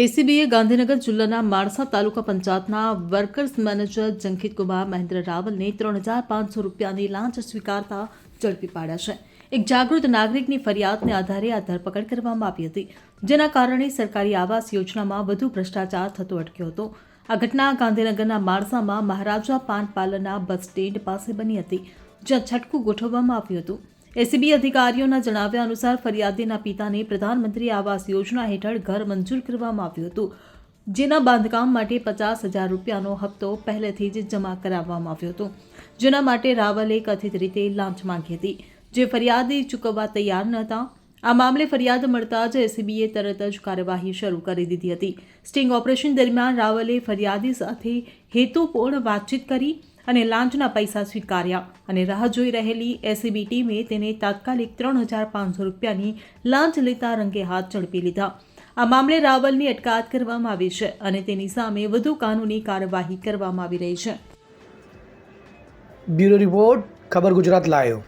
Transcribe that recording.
એસીબીએ ગાંધીનગર જિલ્લાના માણસા તાલુકા પંચાયતના workers manager Jankit Kumar Mahendra રાવલને ત્રણ હજાર પાંચસો રૂપિયાની લાંચ સ્વીકારતા ઝડપી પાડ્યા છે. એક જાગૃત નાગરિકની ફરિયાદને આધારે આ ધરપકડ કરવામાં આવી હતી, જેના કારણે સરકારી આવાસ યોજનામાં વધુ ભ્રષ્ટાચાર થતો અટક્યો હતો. આ ઘટના ગાંધીનગરના માણસામાં મહારાજા પાન પાર્લરના બસ સ્ટેન્ડ પાસે બની હતી, જ્યાં છટકું ગોઠવવામાં આવ્યું હતું. એસીબી અધિકારીઓના જણાવ્યા અનુસાર ફરિયાદીના પિતાને પ્રધાનમંત્રી આવાસ યોજના હેઠળ ઘર મંજૂર કરવામાં આવ્યું હતું, જેના બાંધકામ માટે પચાસ હજાર રૂપિયાનો હપ્તો પહેલેથી જ જમા કરાવવામાં આવ્યો હતો. જેના માટે રાવલે કથિત રીતે લાંચ માંગી હતી. જે ફરિયાદી ચૂકવવા તૈયાર ન હતા, આ મામલે ફરિયાદ મળતા જ એસીબીએ તરત જ કાર્યવાહી શરૂ કરી દીધી હતી. સ્ટિંગ ઓપરેશન દરમિયાન રાવલે ફરિયાદી સાથે હેતુપૂર્ણ વાતચીત કરી અને લાંચના પૈસા સ્વીકાર્યા અને રાહ જોઈ રહેલી એસીબી ટીમે તેને તાત્કાલિક ત્રણ હજાર પાંચસો રૂપિયાની લાંચ લેતા રંગે હાથ ઝડપી લીધા. આ મામલે રાવલની અટકાયત કરવામાં આવી છે અને તેની સામે વધુ કાનૂની કાર્યવાહી કરવામાં આવી રહી છે. બ્યુરો રિપોર્ટ, ખબર ગુજરાત લાયો.